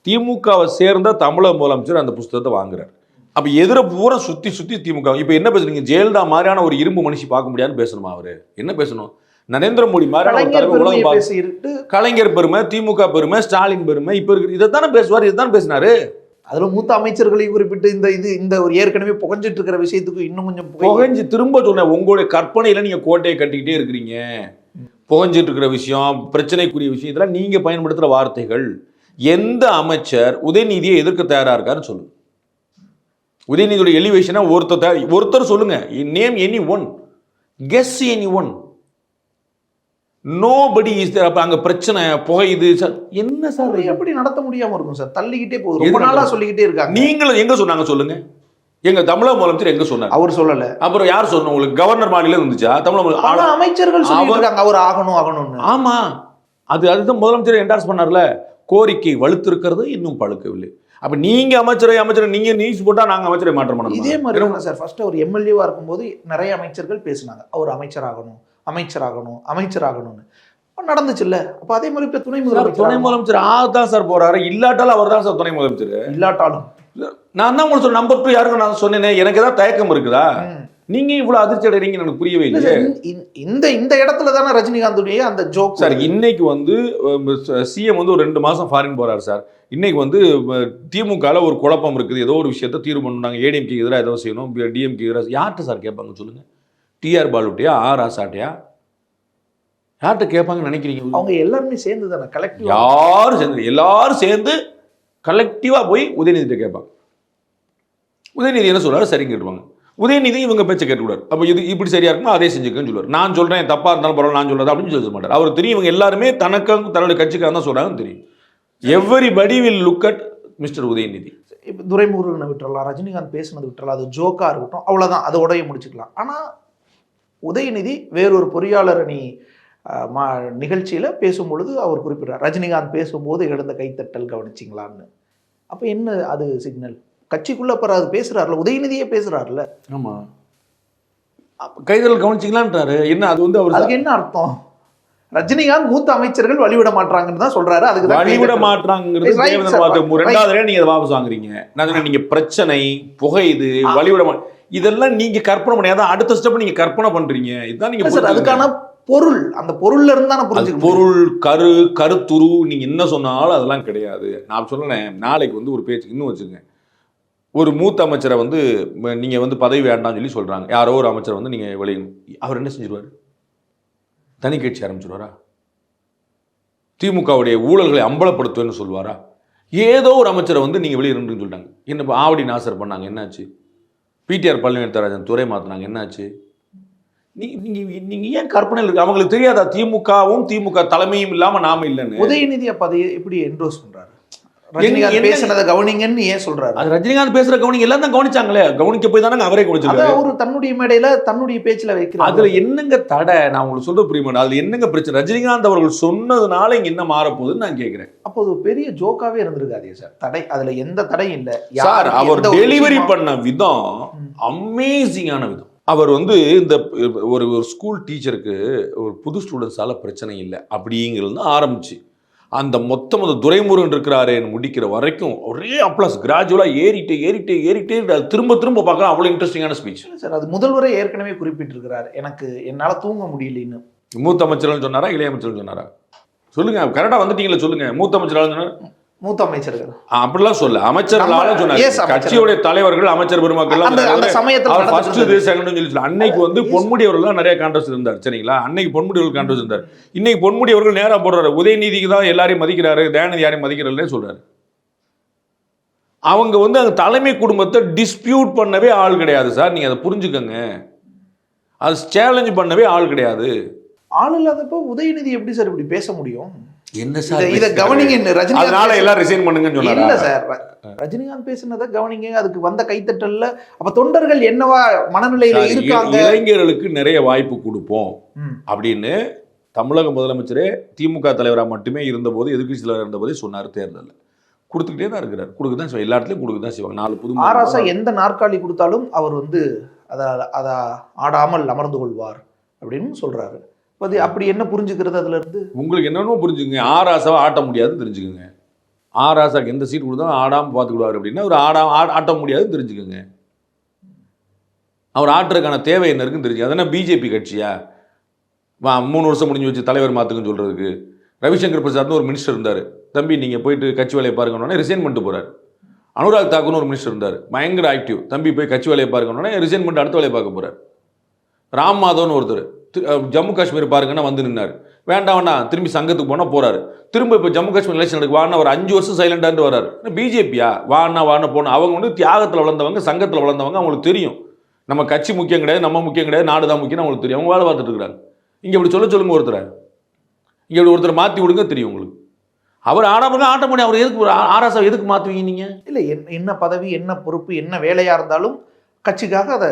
திமுகவை சேர்ந்த தமிழக முதலமைச்சர் அந்த புத்தகத்தை வாங்குறார். அப்ப எதிர பூரா சுத்தி சுத்தி திமுக. இப்ப என்ன பேசுறீங்க? ஜெயலலிதா மாதிரியான ஒரு இரும்பு மனுஷி பார்க்க முடியாதுன்னு பேசணுமா அவரு? என்ன பேசணும்? நரேந்திர மோடி ஒரு கலைஞர் பெருமை திமுக பெருமை ஸ்டாலின் பெருமை இப்ப இருக்கு இதைத்தானே பேசுவார் இதைத்தானே பேசினாரு? அதுல மூத்த அமைச்சர்களையும் குறிப்பிட்டு இந்த இது இந்த ஒரு ஏற்கனவே புகஞ்சிட்டு இருக்கிற விஷயத்துக்கு இன்னும் கொஞ்சம் புகை- புகஞ்சு திரும்ப சொன்னேன் உங்களுடைய கற்பனையில நீங்க கோட்டையை கட்டிக்கிட்டே இருக்கிறீங்க. புகஞ்சிட்டு இருக்கிற விஷயம் பிரச்சனைக்குரிய விஷயம் இதெல்லாம் நீங்க பயன்படுத்துற வார்த்தைகள். எந்த அமைச்சர் உதயநிதியை எதிர்க்க தயாரா இருக்காருன்னு சொல்லுங்க. உதயநிதியோட எலிவேஷனா ஒருத்தர் ஒருத்தர் சொல்லுங்க. Name any one guess any one nobody is அப்ப அங்க பிரச்சனை புகையுது சார் என்ன சார்? எப்படி நடத்த முடியாம இருக்கும் சார் தள்ளிக்கிட்டே போகுது. ரொம்ப எது நாளா நடத்த- சொல்லிக்கிட்டே இருக்காங்க. நீங்களும் எங்க சொன்னாங்க சொல்லுங்க? எங்க தமிழக முதலமைச்சர் எங்க சொன்னார்? அவர் சொல்லல. அப்புறம் யார் சொன்ன? உங்களுக்கு கவர்னர் மாநிலம் இருந்துச்சா? தமிழக அமைச்சர்கள் அவர் ஆகணும் ஆகணும்னு. ஆமா. அது அதுதான் முதலமைச்சர் என்டார்ஸ் பண்ணார்ல. கோரிக்கை வலுத்திருக்கிறது இன்னும் பழுக்கவில்லை. அப்ப நீங்க அமைச்சரை அமைச்சர் நீங்க நியூஸ் போட்டா நாங்க அமைச்சரை மாற்றம் பண்ண இதே மாதிரி தானே சார். ஃபர்ஸ்ட் அவர் எம்எல்ஏவா இருக்கும்போது நிறைய அமைச்சர்கள் பேசினாங்க. அவர் அமைச்சராகணும் அமைச்சராகணும் அமைச்சராகணும்னு. அப்ப நடந்துச்சுல்ல அப்ப அதே மாதிரி இப்ப துணை சார், முதலமைச்சர் துணை முதலமைச்சர் ஆதான் சார் போறாரு. இல்லாட்டாலும் அவர் தான் சார் துணை முதலமைச்சர். இல்லாட்டாலும். நான் தான் உங்களுக்கு நம்பர் டூ யாருக்கும் நான் சொன்னேனே? எனக்கு ஏதாவது தயக்கம் இருக்குதா. நீங்க இவ்வளவு அதிர்ச்சி அடைறீங்கன்னு எனக்கு புரியவே இல்ல இந்த- இந்த- இடத்துல தானே ரஜினிகாந்துடைய அந்த ஜோக் சார் இன்னைக்கு வந்து சிஎம் வந்து ஒரு ரெண்டு மாசம் ஃபாரின் போறாரு சார். இன்னைக்கு வந்து திமுகல ஒரு குழப்பம் இருக்குது. ஏதோ ஒரு விஷயத்த தீர்வு பண்ணாங்க ஏடிஎம்கே எதிராக ஏதோ செய்யணும். டிஎம்கே எதிராக யார்கிட்ட சார் கேட்பாங்க சொல்லுங்க. டிஆர் பாலுட்டியா ஆர் ஆசாட்டியா யார்கிட்ட கேட்பாங்கன்னு நினைக்கிறீங்க? அவங்க எல்லாருமே சேர்ந்து தானே கலெக்டிவ் யாரும் சேர்ந்து எல்லாரும் சேர்ந்து கலெக்டிவா போய் உதயநிதிட்ட கேட்பாங்க. உதயநிதி என்ன சொல்றாரு? சரி கேட்டுவாங்க உதயநிதி இவங்க பேச்சை கேட்டுக்கூடாது அப்போ இது இப்படி சரியா இருக்குமோ அதே செஞ்சுக்கன்னு சொல்லுவார். நான் சொல்றேன் தப்பா இருந்தாலும் பரவாயில்ல நான் சொல்றது அப்படின்னு சொல்ல மாட்டார். அவர் தெரியும் இவங்க எல்லாருமே தனக்கும் தன்னுடைய கட்சிக்காக தான் சொல்றாங்கன்னு தெரியும். Everybody will look at mister Udhayanidhi. இப்போ துரைமுருகனை விட்டுறலாம் ரஜினிகாந்த் பேசுனது விட்டுறலாம் அது ஜோக்கா இருக்கட்டும் அவ்வளவுதான் அதோடய முடிச்சுக்கலாம். ஆனால் உதயநிதி வேறொரு பொறியாளர் அணி அஹ், மா நிகழ்ச்சியில பேசும்பொழுது அவர் குறிப்பிட்டார் ரஜினிகாந்த் பேசும்போது எழுந்த கைத்தட்டல் கவனிச்சிங்களான்னு. அப்போ என்ன அது சிக்னல் கட்சிக்குள்ள அப்புறம் அது பேசுறாருல உதயநிதியே பேசுறாருல. ஆமா. கைதல் கவனிச்சிங்களான்றாரு என்ன அது வந்து அவர் அதுக்கு என்ன அர்த்தம்? ரஜினிகாந்த் மூத்த அமைச்சர்கள் வழிவிட மாட்டாங்கன்னு தான் சொல்றாரு. அதுக்கு வழிவிட right. ரெண்டாவது நீங்க அதை வாபஸ் வாங்குறீங்க. நான் சொன்னேன், நீங்க பிரச்சனை புகையுது வழிவிட இதெல்லாம் நீங்க கற்பனை பண்ணி அடுத்த ஸ்டெப் நீங்க கற்பனை பண்றீங்க. இதுதான் நீங்க. அதுக்கான பொருள். அந்த பொருள்ல இருந்து தானே முடியும். பொருள் கரு கருத்துரு நீங்க என்ன சொன்னாலும் அதெல்லாம் கிடையாது. நான் சொல்றேன் நாளைக்கு வந்து ஒரு பேச்சு இன்னும் வச்சுங்க ஒரு மூத்த அமைச்சரை வந்து நீங்கள் வந்து பதவி வேண்டாம்னு சொல்லி சொல்கிறாங்க யாரோ ஒரு அமைச்சர் வந்து நீங்கள் வெளியணும் அவர் என்ன செஞ்சிருவார்? தனி கட்சி ஆரம்பிச்சிருவாரா? திமுகவுடைய ஊழல்களை அம்பலப்படுத்துவேன்னு சொல்லுவாரா? ஏதோ ஒரு அமைச்சரை வந்து நீங்கள் வெளியிடணும்னு சொல்லிட்டாங்க. என்ன இப்போ ஆவடி நாசர் பண்ணாங்க என்னாச்சு? பிடிஆர் பழனிவேந்தராஜன் துறை மாற்றினாங்க என்னாச்சு? நீங்கள் நீங்கள் நீங்கள் ஏன் கற்பனையில் இருக்கு? அவங்களுக்கு தெரியாதா? திமுகவும் திமுக தலைமையும் இல்லாமல் நாம இல்லைன்னு. உதயநிதி அப்போ அதை எப்படி என்ரோஸ் பண்ணுறாரு ரஜினிகாந்த் பேசினதை கவனிங்கன்னு ஏன் சொல்றாரு? அது ரஜினிகாந்த் பேசுற கவனிங்க. எல்லாம் தான் கவனிச்சாங்களே. கவனிக்க போய் தானே அவரே கவனிச்சிருக்காரு. அவரு தன்னுடைய மேடையில தன்னுடைய பேச்சுல வைக்கிறாரு. அதுல என்னங்க தடை? நான் உங்களுக்கு சொல்ற புரியுமா? அதுல என்னங்க பிரச்சனை? ரஜினிகாந்த் அவர்கள் சொன்னதுனால இங்க என்ன மாறப்போகுதுன்னு நான் கேக்குறேன். அப்போ ஒரு பெரிய ஜோக்காவே இருந்திருக்காதே சார். தடை. அதுல எந்த தடையும் இல்ல. சார் அவர் டெலிவரி பண்ண விதம். அமேசிங்கான விதம். அவர் வந்து இந்த ஒரு ஒரு ஸ்கூல் டீச்சருக்கு ஒரு புது ஸ்டூடெண்ட்ஸால பிரச்சனை இல்லை. அப்படிங்கிறது ஆரம்பிச்சு. அந்த மொத்தம் அந்த துரைமுருகன் இருக்கிறாரேன்னு முடிக்கிற வரைக்கும் ஒரே அப்ளாஸ் கிராஜுவலாக ஏறிட்டே ஏறிட்டே ஏறிட்டே அது திரும்ப திரும்ப பார்க்கலாம் அவ்வளோ இன்ட்ரெஸ்டிங்கான ஸ்பீச் சார் அது முதல்வரே ஏற்கனவே குறிப்பிட்டிருக்கிறார். எனக்கு என்னால தூங்க முடியலன்னு. மூத்த அமைச்சர்கள் சொன்னாரா இளைய அமைச்சர்கள் சொன்னாரா? சொல்லுங்க கரெக்டாக வந்துட்டீங்களா சொல்லுங்க. மூத்த அமைச்சர்கள் சொன்னாரா. மூத்த அமைச்சர்கள். அப்படிலாம் சொல்ல அமைச்சர்களால அமைச்சர்கள். கட்சியுடைய தலைவர்கள் அமைச்சர் பெருமக்கள் அந்த சமயத்துல ஃபர்ஸ்ட் இது. செகண்ட் சொல்லி. அன்னைக்கு வந்து. பொன்முடி அவர்கள் நிறைய கான்ட்ரஸ்ட் இருந்தார் சரிங்களா? அன்னைக்கு பொன்முடி அவர்கள் கான்ட்ரஸ்ட் இருந்தார். இன்னைக்கு பொன்முடி அவர்கள் நேரா போடுறாரு. உதயநிதிக்கு தான் எல்லாரையும் மதிக்கிறாரு தயாநிதி யாரையும் மதிக்கிறல்லே சொல்றாரு. அவங்க வந்து அந்த தலைமை குடும்பத்தை டிஸ்பியூட் பண்ணவே ஆள் கிடையாது சார். நீங்க அதை புரிஞ்சுக்கங்க. அது சேலஞ்ச் பண்ணவே ஆள் கிடையாது. ஆள் இல்லாதப்போ உதயநிதி எப்படி சார் இப்படி பேச முடியும்? என்ன இத- இத கவனிங்க ரஜினிகாந்த் எல்லாம் ரிசைன் பண்ணுங்கன்னு இல்ல சொன்னாரா சார் ரஜினிகாந்த் பேசினதை கவனிங்க அதுக்கு வந்த கைத்தட்டல்ல. அப்ப தொண்டர்கள் என்னவா மனநிலையில சார், இருக்காங்க? இளைஞர்களுக்கு நிறைய வாய்ப்பு கொடுப்போம். அப்படின்னு தமிழக முதலமைச்சரே திமுக தலைவராக மட்டுமே இருந்தபோது எதிர்க்கட்சி தலைவர் இருந்தபோதே சொன்னார் தேர்தலில். கொடுத்துக்கிட்டே தான் இருக்கிறார். கொடுக்க தான் செய்வாங்க. எல்லா இடத்துலையும் கொடுக்க தான் செய்வாங்க. நாலு புது ஆராசா எந்த நாற்காலி கொடுத்தாலும் அவர் வந்து அத அத ஆடாமல் அமர்ந்து கொள்வார் அப்படின்னு சொல்றாரு. அப்ப அது அப்படி என்ன புரிஞ்சுக்கிறது அதுல இருந்து உங்களுக்கு என்னென்னமோ புரிஞ்சுக்கங்க. ஆர் ஆசாவை ஆட்ட முடியாதுன்னு தெரிஞ்சுக்கோங்க. ஆர் ஆசாக்கு எந்த சீட் கொடுத்தாலும் ஆடாமல் பார்த்துக்கிடுவார் அப்படின்னா அவர் ஆடா ஆட்ட முடியாதுன்னு தெரிஞ்சுக்கோங்க. அவர் ஆட்டுறதுக்கான தேவை என்ன இருக்குன்னு தெரிஞ்சு அதென்ன பிஜேபி கட்சியா? வா மூணு வருஷம் முடிஞ்சு வச்சு தலைவர் மாற்றுக்குன்னு சொல்கிறதுக்கு ரவிசங்கர் பிரசாத்னு ஒரு மினிஸ்டர் இருந்தார். தம்பி நீங்கள் போயிட்டு கட்சி வேலையை பாருங்கன்னொடனே ரிசைன் பண்ணிட்டு போகிறார் அனுராக் தாக்கூர்னு ஒரு மினிஸ்டர் இருந்தார். பயங்கர ஆக்டிவ் தம்பி போய் கட்சி வேலையை பாருங்கன்னொடனே ரிசைன் பண்ணிட்டு அடுத்த வேலையை பார்க்க போகிறார் ராம் மாதவ்னு ஒருத்தர். ஜம்மு காஷ்மீர் பாருங்கன்னா வந்து நின்னார். வேண்டாம்னா திரும்பி சங்கத்துக்கு போனால் போகிறாரு திரும்ப இப்போ ஜம்மு காஷ்மீர் எலெக்ஷன் நடக்கு. வானா ஒரு அஞ்சு வருஷம் சைலண்டாட்டு வராரு பிஜேபியா? வானா வானா போன அவங்க வந்து தியாகத்தில் வளர்ந்தவங்க சங்கத்தில் வளர்ந்தவங்க அவங்களுக்கு தெரியும். நம்ம கட்சி முக்கியம் கிடையாது நம்ம முக்கியம் கிடையாது நாடு தான் முக்கியம் அவங்களுக்கு தெரியும். அவங்க வேலை பார்த்துட்டு இருக்கிறாங்க. இங்கே இப்படி சொல்ல சொல்லுங்க ஒருத்தரை. இங்கே இப்படி ஒருத்தரை மாற்றி விடுங்க தெரியும் உங்களுக்கு. அவர் ஆடாமல் ஆட்ட முடியும் அவர் எதுக்கு ஒரு ஆராசா எதுக்கு மாற்றுவீங்க நீங்கள் இல்லை என்ன- என்ன பதவி என்ன பொறுப்பு என்ன வேலையாக இருந்தாலும் கட்சிக்காக அதை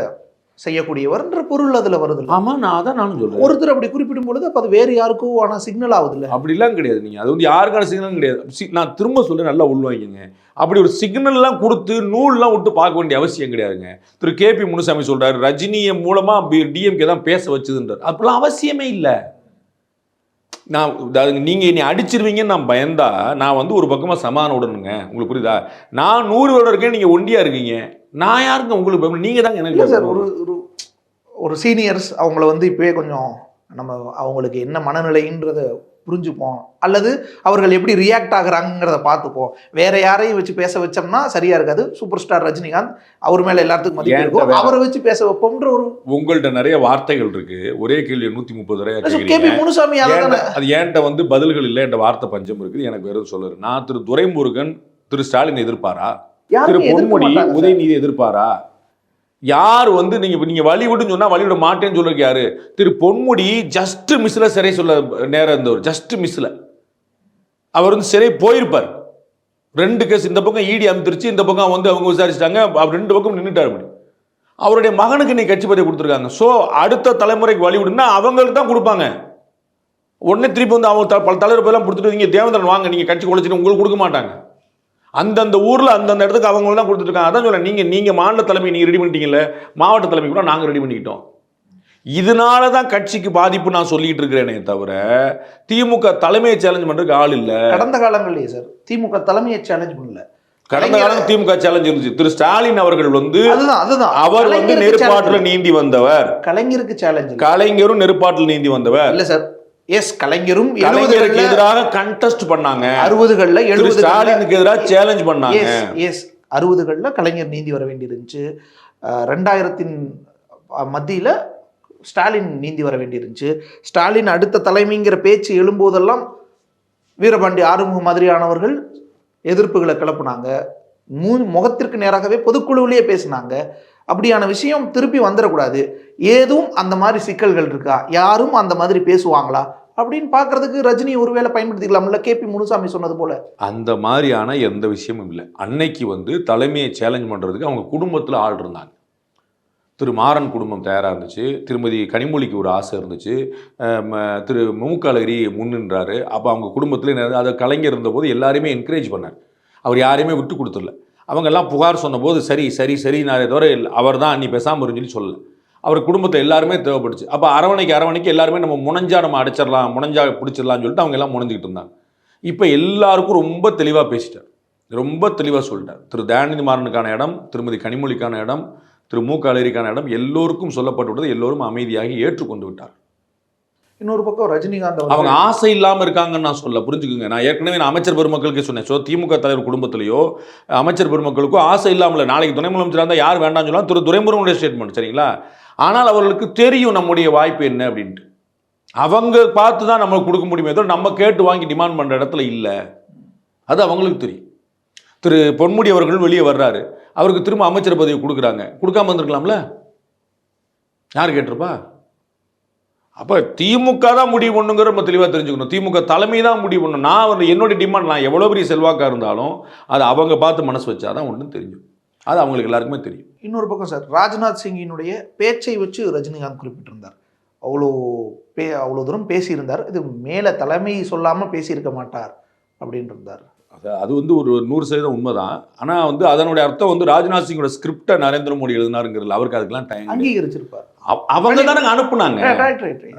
செய்யக்கூடியவர்ன்ற பொருள் அதுல வருது ஆமாம் நான் அதான் நானும் சொல்கிறேன் ஒருத்தர் அப்படி குறிப்பிடும் பொழுது அப்ப அது வேறு யாருக்கோ ஆனா சிக்னல் ஆகுது இல்ல அப்படிலாம் கிடையாது நீங்கள் அது வந்து யாருக்கான சிக்னலும் கிடையாது. நான் திரும்ப சொல்ல நல்லா உள்வாங்கிங்க அப்படி ஒரு சிக்னல்லாம் கொடுத்து நூல்லாம் விட்டு பார்க்க வேண்டிய அவசியம் கிடையாதுங்க. திரு கே பி முனுசாமி சொல்றாரு ரஜினியை மூலமா டிஎம்கே தான் பேச வச்சதுன்றார். அப்படிலாம் அவசியமே இல்லை. நான் அதாவது நீங்க என்னை அடிச்சிருவீங்கன்னு நான் பயந்தா நான் வந்து ஒரு பக்கமா சமாதானம் விடணுங்க உங்களுக்கு புரியுதா நான் நூறு வருடம் இருக்கேன் நீங்க ஒண்டியா இருக்கீங்க நான் யாருங்க உங்களுக்கு பயப்படணும்? நீங்க தாங்க எனக்கு சார் ஒரு. ஒரு ஒரு சீனியர்ஸ் அவங்கள வந்து இப்பவே கொஞ்சம் நம்ம அவங்களுக்கு என்ன மனநிலைன்றத புரிஞ்சுப்போம். அல்லது அவர்கள் எப்படி ரியாக்ட் ஆகுறாங்கிறத பார்த்துப்போம். வேற யாரையும் வச்சு பேச வச்சோம்னா சரியா இருக்காது. சூப்பர் ஸ்டார் ரஜினிகாந்த் அவர் மேல எல்லாத்துக்கும் மதிப்பு இருக்கும். அவரை வச்சு பேச வைப்போம்ன்ற ஒரு உங்கள்ட்ட நிறைய வார்த்தைகள் இருக்கு. ஒரே கேள்வி நூத்தி முப்பது. பி முனுசாமி அதை ஏன்ட்ட- வந்து பதில்கள் இல்லை என்ற வார்த்தை பஞ்சம் இருக்குது. எனக்கு வேற எதுவும் சொல்லு நான் திரு துரைமுருகன் திரு ஸ்டாலின் எதிர்ப்பாரா? திரு பொன்முடி. உதயநிதி எதிர்ப்பாரா? யார் வந்து நீங்க நீங்க வழி விடுன்னு சொன்னா வழி விட மாட்டேன்னு சொல்லிருக்கு யாரு? திரு பொன்முடி ஜஸ்ட் மிஸ்ல சிறை சொல்ல நேரம் இருந்தவர் ஜஸ்ட் மிஸ்ல அவர் வந்து சிறை போயிருப்பார். ரெண்டு கேஸ் இந்த பக்கம் ஈடி அமுத்திருச்சு இந்த பக்கம் வந்து அவங்க விசாரிச்சிட்டாங்க ரெண்டு பக்கம் நின்றுட்டார் அப்படி. அவருடைய மகனுக்கு நீ கட்சி பதவி கொடுத்துருக்காங்க. ஸோ அடுத்த தலைமுறைக்கு வழி விடுனா அவங்களுக்கு தான் கொடுப்பாங்க. உடனே திருப்பி வந்து அவங்க த- பல தலைவர் பேர்லாம் கொடுத்துட்டு நீங்க தேவந்திரன் வாங்க நீங்க கட்சி உழைச்சிட்டு உங்களுக்கு கொடுக்க மாட்டாங்க. அந்தந்த ஊர்ல அந்தந்த இடத்துக்கு அவங்க தான் கொடுத்துருக்காங்க அதான் சொல்றேன் நீங்க நீங்க மாநில தலைமை நீங்க ரெடி பண்ணிட்டீங்கல்ல? மாவட்ட தலைமை கூட நாங்க ரெடி பண்ணிக்கிட்டோம். இதனால தான் கட்சிக்கு பாதிப்பு நான் சொல்லிட்டு இருக்கிறேனே தவிர திமுக தலைமையை சேலஞ்ச் பண்றதுக்கு ஆள் இல்ல. கடந்த காலங்கள்லயே சார் திமுக தலைமையை சேலஞ்ச் பண்ணல. கடந்த காலம் திமுக சேலஞ்ச் இருந்துச்சு. திரு ஸ்டாலின் அவர்கள் வந்து அவர் வந்து challenge. நீந்தி வந்தவர். கலைஞருக்கு சேலஞ்ச் கலைஞரும் நெருப்பாற்றில் நீந்தி வந்தவர். இல்ல சார் எஸ் கலைஞரும் எழுபதுகள்ல எதிராக கண்டெஸ்ட் பண்ணாங்க. அறுபதுகள்ல எழுபது ஸ்டாலினுக்கு எதிராக சேலஞ்ச் பண்ணாங்க. எஸ் அறுபதுகளில் கலைஞர் நீந்தி வர வேண்டியிருந்துச்சு. ரெண்டாயிரத்தின் மத்தியில ஸ்டாலின் நீந்தி வர வேண்டியிருந்துச்சு. ஸ்டாலின் அடுத்த தலைமைங்கிற பேச்சு எழும்போதெல்லாம் வீரபாண்டி ஆறுமுகம் மாதிரியானவர்கள் எதிர்ப்புகளை கிளப்புனாங்க. மூ முகத்திற்கு நேராகவே பொதுக்குழுவிலேயே பேசினாங்க. அப்படியான விஷயம் திருப்பி வந்துடக்கூடாது. ஏதும் அந்த மாதிரி சிக்கல்கள் இருக்கா? யாரும் அந்த மாதிரி பேசுவாங்களா? அப்படின்னு பார்க்கறதுக்கு ரஜினி ஒருவேளை பயன்படுத்திக்கலாம்ல கேபி முனுசாமி சொன்னது போல. அந்த மாதிரியான எந்த விஷயமும் இல்லை. அன்னைக்கு வந்து தலைமையை சேலஞ்ச் பண்ணுறதுக்கு அவங்க குடும்பத்தில் ஆள் இருந்தாங்க. திரு மாறன் குடும்பம் தயாராக இருந்துச்சு. திருமதி கனிமொழிக்கு ஒரு ஆசை இருந்துச்சு. ம- திரு முமுக்கலகிரி முன்னின்றாரு அப்போ அவங்க குடும்பத்தில் அதை கலைஞர் இருந்தபோது எல்லாரையுமே என்கரேஜ் பண்ணார். அவர் யாரையுமே விட்டு கொடுத்துடல. அவங்கெல்லாம் புகார் சொன்னபோது சரி சரி சரி நான் தவிர அவர் தான் நீ பேசாமல் சொல்லி சொல்லலை. அவர் குடும்பத்தில் எல்லாருமே தேவைப்பட்டுச்சு அப்போ அரவணைக்கு அரவணைக்கு எல்லாருமே நம்ம முனைஞ்சா நம்ம அடிச்சிடலாம் முனைஞ்சா பிடிச்சிடலாம்னு சொல்லிட்டு அவங்க எல்லாம் முனைஞ்சிக்கிட்டு இருந்தாங்க. இப்போ எல்லாருக்கும் ரொம்ப தெளிவாக பேசிட்டார். ரொம்ப தெளிவாக சொல்லிட்டார். திரு தயாநிதி மாறனுக்கான இடம் திருமதி கனிமொழிக்கான இடம் திரு மு கலேரிக்கான இடம் எல்லோருக்கும் சொல்லப்பட்டு விட்டது எல்லோரும் அமைதியாகி ஏற்றுக்கொண்டு விட்டார். இன்னொரு பக்கம் ரஜினிகாந்த் அவங்க ஆசை இல்லாமல் இருக்காங்கன்னு நான் சொல்ல புரிஞ்சுக்குங்க. நான் ஏற்கனவே நான் அமைச்சர் பெருமக்களுக்கு சொன்னேன். ஸோ திமுக தலைவர் குடும்பத்திலேயோ அமைச்சர் பெருமக்களுக்கோ ஆசை இல்லாமல் இல்லை. நாளைக்கு துணை முதலமைச்சராக இருந்தால் யார் வேண்டாம்னு சொல்லலாம் திரு துரைமுருகனுடைய ஸ்டேட்மெண்ட் சரிங்களா? ஆனால் அவர்களுக்கு தெரியும் நம்முடைய வாய்ப்பு என்ன அப்படின்ட்டு. அவங்க பார்த்து தான் நம்மளுக்கு கொடுக்க முடியுமே தவிர நம்ம கேட்டு வாங்கி டிமாண்ட் பண்ணுற இடத்துல இல்லை. அது அவங்களுக்கு தெரியும். திரு பொன்முடி அவர்கள் வெளியே வர்றாரு. அவருக்கு திரும்ப அமைச்சர் பதவி கொடுக்குறாங்க. கொடுக்காம வந்திருக்கலாம்ல யார் கேட்டிருப்பா? அப்போ திமுக தான் முடிவு பண்ணுங்கிற நம்ம தெளிவாக தெரிஞ்சுக்கணும். திமுக தலைமை தான் முடிவு பண்ணணும் நான் வந்து என்னுடைய டிமாண்ட் நான் எவ்வளோ பெரிய செல்வாக்காக இருந்தாலும் அது அவங்க பார்த்து மனசு வச்சாதான் ஒன்றும் தெரியும். அது அவங்களுக்கு எல்லாருக்குமே தெரியும். இன்னொரு பக்கம் சார் ராஜ்நாத் சிங்கினுடைய பேச்சை வச்சு ரஜினிகாந்த் குறிப்பிட்டிருந்தார். அவ்வளோ பே அவ்வளோ தூரம் பேசியிருந்தார். இது மேலே தலைமை சொல்லாமல் பேசியிருக்க மாட்டார் அப்படின்னு இருந்தார் அது அது வந்து ஒரு நூறு சதவீதம் உண்மைதான். ஆனால் வந்து அதனுடைய அர்த்தம் வந்து ராஜ்நாத் சிங்கோட ஸ்கிரிப்டை நரேந்திர மோடி எழுதினாருங்கிறதுல அவருக்கு அதுக்கெல்லாம் டைம் அங்கீகரிச்சிருப்பார். அவங்க தானே அனுப்புனாங்க.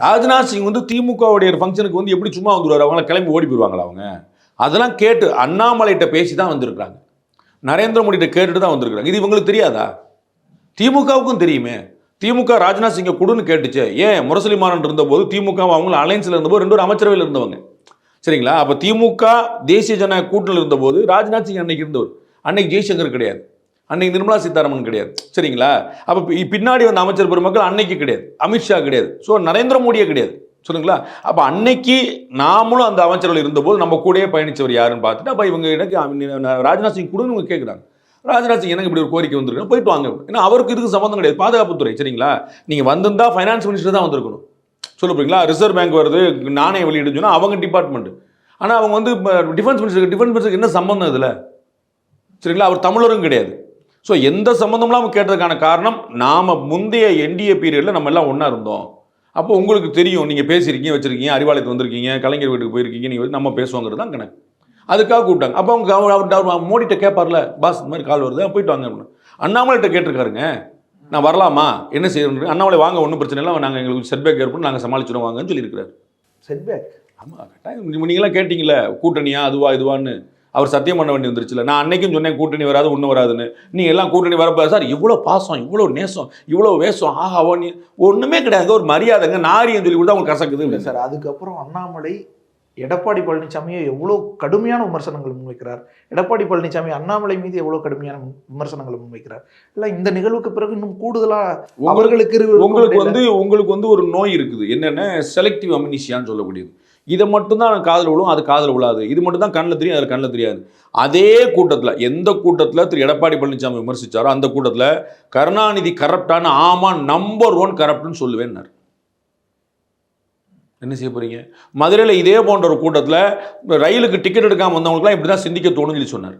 ராஜ்நாத் சிங் வந்து திமுகவுடைய ஃபங்க்ஷனுக்கு வந்து எப்படி சும்மா வந்துருவாரு? அவங்கள கிளம்பி ஓடி போயிடுவாங்களா அவங்க? அதெல்லாம் கேட்டு அண்ணாமலைகிட்ட பேசி தான் வந்திருக்காங்க நரேந்திர மோடிகிட்ட கேட்டுட்டு தான் வந்திருக்காங்க இது இவங்களுக்கு தெரியாதா? திமுகவுக்கும் தெரியுமே. திமுக ராஜ்நாத் சிங்கை கொடுன்னு கேட்டுச்சு. ஏன்? முரசொலி மாறன் இருந்தபோது திமுக அவங்கள அலைன்ஸில் இருந்தபோது ரெண்டு ஒரு அமைச்சரவையில் இருந்தவங்க. சரிங்களா? அப்போ திமுக தேசிய ஜனநாயக கூட்டணியில் இருந்தபோது ராஜ்நாத் சிங் அன்னைக்கு இருந்தவர். அன்னைக்கு ஜெய்சங்கர் கிடையாது. அன்னைக்கு நிர்மலா சீதாராமன் கிடையாது. சரிங்களா? அப்போ பின்னாடி வந்த அமைச்சர் பெருமக்கள் அன்னைக்கு கிடையாது. அமித்ஷா கிடையாது. ஸோ நரேந்திர மோடியே கிடையாது. சொல்லுங்களா? அப்போ அன்னைக்கு நாமளும் அந்த அமைச்சர்கள் இருந்தபோது நம்ம கூடயே பயணிச்சவர் யாருன்னு பார்த்துட்டு அப்போ இவங்க எனக்கு ராஜ்நாத் சிங் கொடுன்னு இவங்க கேட்குறாங்க ராஜ்நாத் சிங் எனக்கு இப்படி ஒரு கோரிக்கை வந்திருக்கு போயிட்டு வாங்க ஏன்னா அவருக்கு இதுக்கு சம்மந்தம் கிடையாது. பாதுகாப்புத்துறை சரிங்களா? நீங்கள் வந்திருந்தா ஃபைனான்ஸ் மினிஸ்டர் தான் வந்திருக்கணும். சொல்ல போறீங்களா ரிசர்வ் பேங்க் வருது நாணய வெளியிடுன்னு சொன்னால் அவங்க டிபார்ட்மெண்ட் ஆனால் அவங்க வந்து டிஃபென்ஸ் மினிஸ்டருக்கு டிஃபென்ஸ் மினிஸ்டருக்கு என்ன சம்மந்தம் இதில்? சரிங்களா? அவர் தமிழரும் கிடையாது. ஸோ எந்த சம்மந்தம்லாம் அவங்க கேட்டதுக்கான காரணம் நாம் முந்தைய என்டிஏ பீரியடில் நம்ம எல்லாம் ஒன்றா இருந்தோம். அப்போ உங்களுக்கு தெரியும் நீங்கள் பேசியிருக்கீங்க வச்சிருக்கீங்க அறிவாலயத்துக்கு வந்திருக்கீங்க கலைஞர் வீட்டுக்கு போயிருக்கீங்க நீங்கள் நம்ம பேசுவோங்கிறது தான் கணக்கு. அதுக்காக கூப்பிட்டாங்க. அப்போ அவங்க அவர் அவர் அவர் மோடிட்ட கேட்பார்ல பாஸ் இந்த மாதிரி கால் வருது. போயிட்டு வாங்க அப்படின்னு. அண்ணாமலைகிட்ட கேட்டிருக்காருங்க. நான் வரலாமா? என்ன செய்யணும் அண்ணாமலை வாங்க ஒன்றும் பிரச்சனை இல்லை. நாங்கள் எங்களுக்கு செட்பேக் ஏற்படும். நாங்கள் சமாளிச்சிடும் வாங்கன்னு சொல்லியிருக்கிறாரு. செட்பேக் ஆமாம் கட்டாயம். நீங்களாம் கேட்டீங்களே கூட்டணியா அதுவா இதுவான்னு. அவர் சத்தியம் பண்ண வேண்டி வந்துருச்சுல. நான் அன்னைக்கும் சொன்னேன் கூட்டணி வராது ஒன்றும் வராதுன்னு. நீ எல்லாம் கூட்டணி வரப்போ சார் இவ்வளோ பாசம் இவ்வளோ நேசம் இவ்வளோ வேஷம் ஆஹா நீ ஒன்றுமே கிடையாது. ஒரு மரியாதைங்க நாரியம் சொல்லி கொடுத்தா அவங்க கசக்குது இல்லை சார் அதுக்கப்புறம் அண்ணாமலை எடப்பாடி பழனிசாமியை எவ்வளோ கடுமையான விமர்சனங்கள் முன்வைக்கிறார். எடப்பாடி பழனிசாமி அண்ணாமலை மீது எவ்வளோ கடுமையான விமர்சனங்களை முன்வைக்கிறார். இல்லை இந்த நிகழ்வுக்கு பிறகு இன்னும் கூடுதலா உங்களுக்கு அவர்களுக்கு உங்களுக்கு வந்து உங்களுக்கு வந்து ஒரு நோய் இருக்குது. என்னென்ன? செலக்டிவ் அமினிஷியான்னு சொல்லக்கூடியது. இதை மட்டும்தான் காதில் விழும் அது காதில் விழாது. இது மட்டும் தான் கண்ணில் தெரியும் அது கண்ணில் தெரியாது. அதே கூட்டத்தில் எந்த கூட்டத்தில் திரு எடப்பாடி பழனிசாமி விமர்சித்தாரோ அந்த கூட்டத்தில் கருணாநிதி கரப்டான ஆமாம் நம்பர் ஒன் கரப்ட்னு சொல்லுவேன்னார். என்ன செய்ய போகிறீங்க மதுரையில் இதே போன்ற ஒரு கூட்டத்தில் ரயிலுக்கு டிக்கெட் எடுக்காமல் வந்தவங்களுக்குலாம் இப்படி தான் சிந்திக்க தோணும்னு சொல்லி சொன்னார்.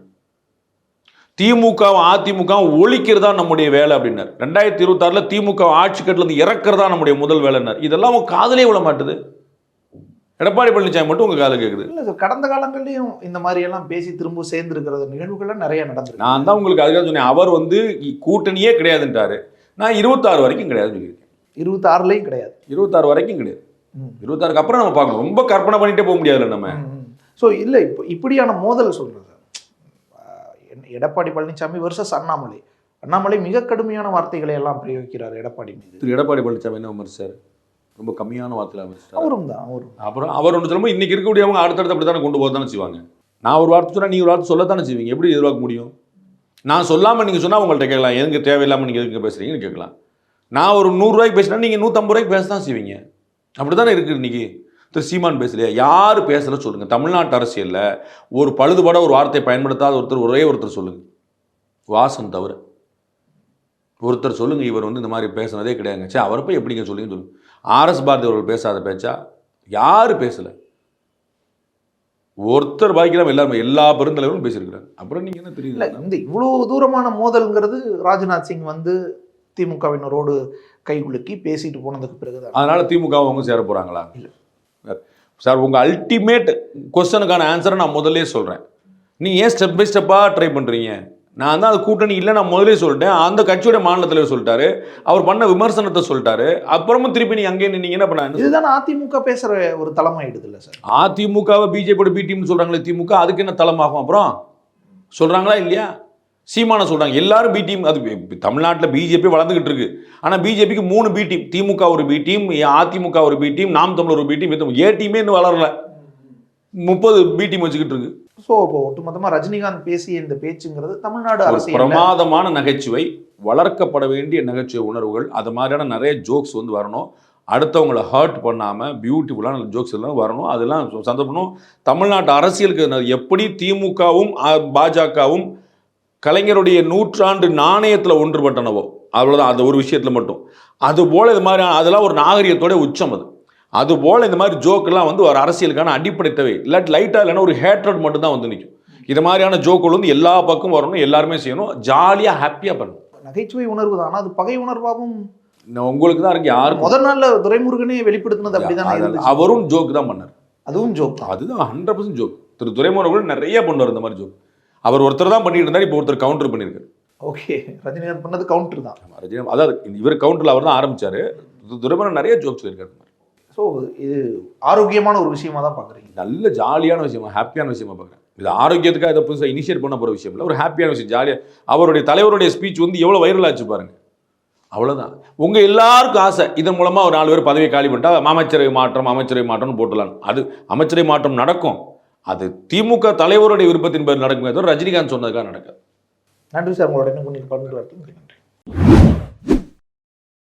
திமுகவும் அதிமுகவும் ஒழிக்கிறதா நம்முடைய வேலை அப்படின்னார். ரெண்டாயிரத்தி இருபத்தாறில் திமுக ஆட்சி கட்டில இறக்குறதா நம்முடைய முதல் வேலைன்னார். இதெல்லாம் காதலே விழ மாட்டுது. எடப்பாடி பழனிசாமி மட்டும் உங்க காது கேட்குது இல்லை சார் கடந்த காலங்கள்லையும் இந்த மாதிரி எல்லாம் பேசி திரும்ப சேர்ந்து இருக்கிற நிகழ்வுகள்லாம் நிறைய நடந்திருக்கு. நான் தான் உங்களுக்கு அதுக்காக சொன்னேன். அவர் வந்து கூட்டணியே கிடையாதுன்றாரு நான் இருபத்தாறு வரைக்கும் கிடையாதுன்னு சொல்லியிருக்கேன். இருபத்தாறுலையும் கிடையாது. இருபத்தாறு வரைக்கும் கிடையாது. இருபத்தாறுக்கு அப்புறம் நம்ம பார்க்கணும். ரொம்ப கற்பனை பண்ணிட்டே போக முடியாதுல்ல நம்ம. ஸோ இல்லை இப்போ இப்படியான மோதல் சொல்கிறது எடப்பாடி பழனிசாமி வர்சஸ் அண்ணாமலை. அண்ணாமலை மிக கடுமையான வார்த்தைகளை எல்லாம் பிரயோகிக்கிறார் எடப்பாடி மீது. திரு எடப்பாடி பழனிசாமி என்ன விமர்சிச்சார்? ரொம்ப கம்மியான வார்த்தையில் விமர்சிச்சார் அவரும் தான் அவரும். அப்புறம் அவர் ஒன்று சொல்லும்போது இன்னைக்கு இருக்கக்கூடியவங்க அடுத்தடுத்து அப்படி தானே கொண்டு போக தானே செய்வாங்க. நான் ஒரு வார்த்தை சொன்னால் நீ ஒரு வார்த்தை சொல்லத்தானே செய்வீங்க. எப்படி எதிர்பார்க்க முடியும்? நான் சொல்லாமல் நீங்கள் சொன்னால் உங்கள்கிட்ட கேட்கலாம். எதுக்கு தேவையில்லாமல் நீங்கள் எதுக்கு பேசுகிறீங்கன்னு கேட்கலாம். நான் ஒரு நூறுரூவாய்க்கு பேசினா நீங்கள் நூற்றம்பது ரூபாய்க்கு பேச தான் செய்வீங்க. அப்படி தானே இருக்குது இன்னைக்கு? திரு சீமான் பேசலையா? யார் பேசல சொல்லுங்கள் தமிழ்நாட்டு அரசியலில் ஒரு பழுதுபட ஒரு வார்த்தையை பயன்படுத்தாத ஒருத்தர் ஒரே ஒருத்தர் சொல்லுங்கள் வாசன் தவிர. ஒருத்தர் சொல்லுங்கள் இவர் வந்து இந்த மாதிரி பேசுனதே கிடையாதுங்க. சே அவரை போய் எப்படிங்க சொல்லுங்க சொல்லுங்க. ஆர்எஸ் பாரதி அவர்கள் பேசாத பேச்சா? யார் பேசலை? ஒருத்தர் பாய்க்கிறாம எல்லாருமே எல்லா பெருந்தலைவரும் பேசியிருக்கிறாங்க. அப்புறம் நீங்கள் என்ன தெரியுது? இந்த இவ்வளவு தூரமான மோதல்ங்கிறது ராஜ்நாத் சிங் வந்து திமுகவினரோடு கைகுலுக்கி பேசிட்டு போனதுக்கு பிறகுதான். அதனால திமுக அவங்க சேர போறாங்களா? இல்ல. சார் உங்க அல்டிமேட் கொஸ்டனுக்கான ஆன்சரை நான் முதல்லயே சொல்றேன். நீ ஏன் ஸ்டெப் பை ஸ்டெப்பா ட்ரை பண்றீங்க? நான் தான் அது கூட்டணி இல்லை நான் முதலே சொல்லிட்டேன். அந்த கட்சியோட மாநில தலைவர் சொல்லிட்டாரு. அவர் பண்ண விமர்சனத்தை சொல்லிட்டாரு. அப்புறமும் திருப்பி நீ அங்கேயே நின்னீங்கன்னா என்ன இதுதான் அதிமுக பேசுற ஒரு தலைமாயிடுது இல்ல சார்? அதிமுகவை பிஜேபியோட பி டீம்னு சொல்றாங்களே திமுக அதுக்கு என்ன தளமாகும் அப்புறம்? சொல்றாங்களா இல்லையா? சீமான சொல்றாங்க. எல்லாரும் பி டீம் அது தமிழ்நாட்டுல பிஜேபி வளர்ந்துகிட்டு இருக்கு. ஆனா பிஜேபிக்கு மூணு பி டீம் திமுக ஒரு பி டீம் அதிமுக ஒரு பி டீம் நாம் தமிழர் ஒரு பி டீம் ஏ டீமே இன்னும் வளரல. முப்பது பி டீம் வச்சுக்கிட்டு இருக்கு. ஸோ இப்போ ஒட்டுமொத்தமா ரஜினிகாந்த் பேசிய இந்த பேச்சுங்கிறது தமிழ்நாடு அரசியல் பிரமாதமான நகைச்சுவை வளர்க்கப்பட வேண்டிய நகைச்சுவை உணர்வுகள் அது மாதிரியான நிறைய ஜோக்ஸ் வந்து வரணும். அடுத்தவங்களை ஹர்ட் பண்ணாமல் பியூட்டிஃபுல்லான ஜோக்ஸ் எல்லாம் வரணும். அதெல்லாம் சந்தர்ப்பணும். தமிழ்நாட்டு அரசியலுக்கு எப்படி திமுகவும் பாஜகவும் கலைஞருடைய நூற்றாண்டு நாணயத்தில் ஒன்றுபட்டனவோ அவ்வளோதான் அந்த ஒரு விஷயத்தில் மட்டும். அதுபோல் இது மாதிரி அதெல்லாம் ஒரு நாகரிகத்தோட உச்சம் அது. அதுபோல் இந்த மாதிரி ஜோக்கெல்லாம் வந்து ஒரு அரசியலுக்கான அடிப்படை தேவை. இல்லாட்டி லைட்டாக இல்லைன்னா ஒரு ஹேட்ரட் மட்டும் தான் வந்து நிற்கும் இது மாதிரியான ஜோக்குகள் வந்து எல்லா பக்கம் வரணும் எல்லாருமே செய்யணும். ஜாலியாக ஹாப்பியாக பண்ணணும். நகைச்சுவை உணர்வு தான். அது பகை உணர்வாகவும் உங்களுக்கு தான் இருக்கு யாருக்கும். முதல் நாள்ல துரைமுருகனே வெளிப்படுத்தினது அப்படிதான். அவரும் ஜோக் தான் பண்ணார். அதுவும் ஜோக் தான். அதுதான் ஹண்ட்ரட் பர்சன்ட் ஜோக் திரு துரைமுருகன் நிறைய பண்ணுவார் இந்த மாதிரி ஜோக் அவர் ஒருத்தர் தான் பண்ணிட்டு இருந்தார் இப்போ ஒருத்தர் கவுண்டர் பண்ணியிருக்காரு ஓகே ரஜினிகாந்த் பண்ணது கவுண்டர் தான். ஆமா, ரஜினி அதாவது இவர் கவுண்டரில் அவர் தான் ஆரம்பிச்சாரு. துரைமுருகன் நிறைய ஜோக்ஸ் இருக்காரு ஸோ இது ஆரோக்கியமான ஒரு விஷயமா தான் பாக்குறீங்க நல்ல ஜாலியான விஷயமா ஹாப்பியான விஷயமா பார்க்குறேன். இது ஆரோக்கியத்துக்காக இதை புதுசாக இனிஷியேட் பண்ண போகிற விஷயம் இல்லை. ஒரு ஹாப்பியான விஷயம் ஜாலியாக அவருடைய தலைவருடைய ஸ்பீச் வந்து எவ்வளோ வைரல் ஆச்சு பாருங்க. அவ்வளோதான் உங்கள் எல்லாருக்கும் ஆசை இதன் மூலமாக ஒரு நாலு பேர் பதவியை காலி பண்ணிட்டா அமைச்சரவை மாற்றம் அமைச்சரவை மாற்றம்னு போட்டுலாம் அது அமைச்சரவை மாற்றம் நடக்கும். அது திமுக தலைவருடைய விருப்பத்தின் பேர் நடக்குமே ரஜினிகாந்த் சொன்னதுக்காக நடக்காது. நன்றி சார். உங்களோட நன்றி.